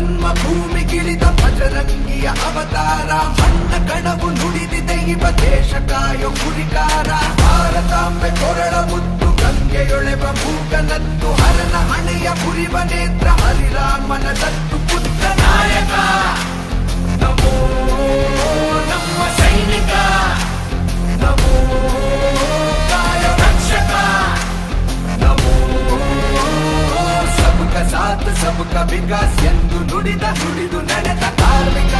ಜನ್ಮಭೂಮಿಗಿಳಿದ ಭಜರಂಗಿಯ ಅವತಾರ. ಮಣ್ಣ ಕಣವು ನುಡಿದಿದೆ, ಇವ ದೇಶ ಕಾಯೋ ಕುರಿಕಾರ. ಭಾರತಾಂಬೆ ಕೊರಳ ಮುತ್ತು, ಗಂಗೆಯೊಳೆವ ಭೂಗನತ್ತು. ಹರನ ಹಣೆಯ ಕುರಿವ ನೇತ್ರ, ಹರಿರಾಮನ ದತ್ತು. ಸಾತ್ ಸಬಕ ವಿಕಾಸ್ ಎಂದು ನುಡಿದ ನುಡಿದು ನಡೆದ ಕಾರ್ಮಿಕ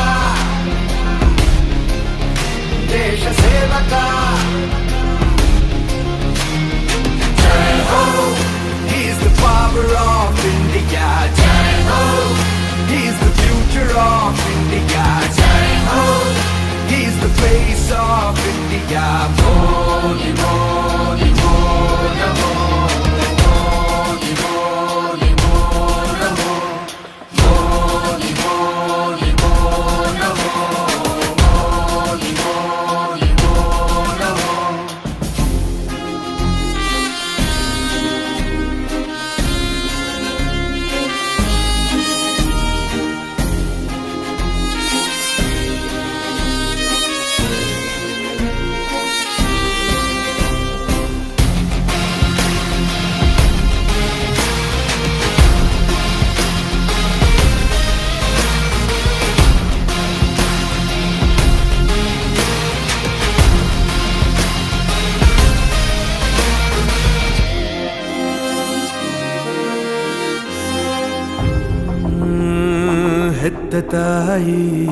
ಹೆತ್ತ ತಾಯಿ.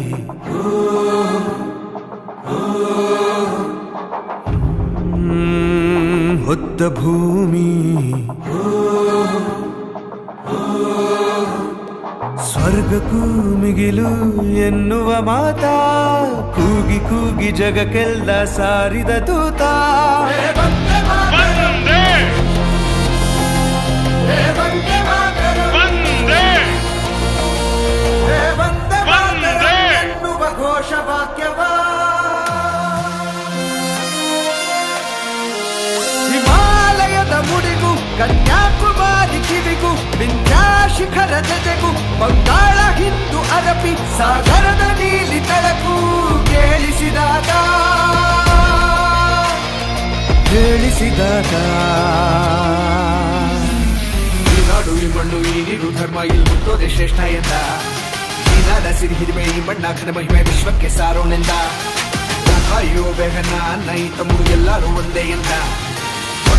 ಹೊತ್ತ ಭೂಮಿ. ಸ್ವರ್ಗಕ್ಕೂ ಮಿಗಿಲು ಎನ್ನುವ ಮಾತಾ. ಕೂಗಿ ಕೂಗಿ ಜಗಕ್ಕೆಲ್ಲ ಸಾರಿದ ತೂತ. ಕನ್ಯಾಕುಮಾರಿ ಕಿವಿಗೂ ವಿಂಧ್ಯಾ ಜತೆಗೂ ಬಂಗಾಳ ಹಿಂದೂ ಅರಬಿ ಸಾಗರದ ನೀಲಿ ತಳಕು ಕೇಳಿಸಿದಾಗ. ಕೇಳಿಸಿದಾಗ. ಈ ನಾಡು ಈ ಮಣ್ಣು, ಈ ನೀರು ಧರ್ಮ, ಇಲ್ಲಿ ಮುಟ್ಟೋದೆ ಶ್ರೇಷ್ಠ ಎಂದ. ಈ ನಾಡ ಸಿರಿ ಹಿರಿಮೆ, ಈ ಮಣ್ಣ ಘನ ಮಹಿಮೆ ವಿಶ್ವಕ್ಕೆ ಸಾರೋನೆಂದ. ಅಯ್ಯೋ ಬೆಹನ ಅನ್ನ ಈ ತಮ್ಮು ಎಲ್ಲರೂ ಒಂದೇ ಎಂದ.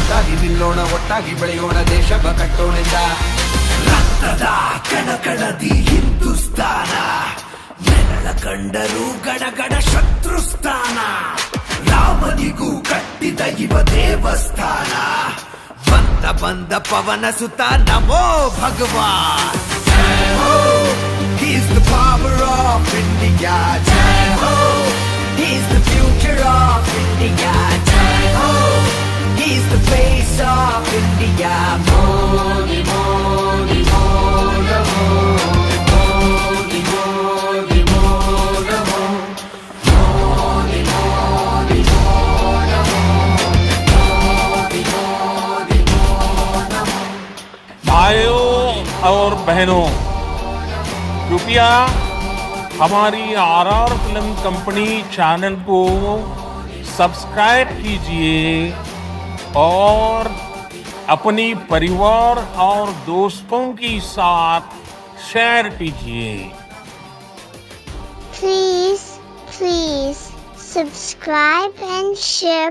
ಒಟ್ಟಾಗಿ ನಿಲ್ಲೋಣ, ಒಟ್ಟಾಗಿ ಬೆಳೆಯೋಣ ದೇಶ ಕಟ್ಟೋಣಿಂದ ರಕ್ತದ ಕಣಕಣದಿ ಹಿಂದೂಸ್ತಾನ. ನೆರಳ ಕಂಡರೂ ಗಡಗಡ ಶತ್ರುಸ್ಥಾನ. ರಾಮನಿಗೂ ಕಟ್ಟಿದ ಇವ ದೇವಸ್ಥಾನ. ಬಂದ ಬಂದ ಪವನ ಸುತ ನಮೋ ಭಗವಾನ್. He's the power of India. off और बहनों कृपया हमारी R R film company channel को सब्सक्राइब कीजिए। और अपनी परिवार और दोस्तों के साथ शेयर कीजिए। Please please subscribe and share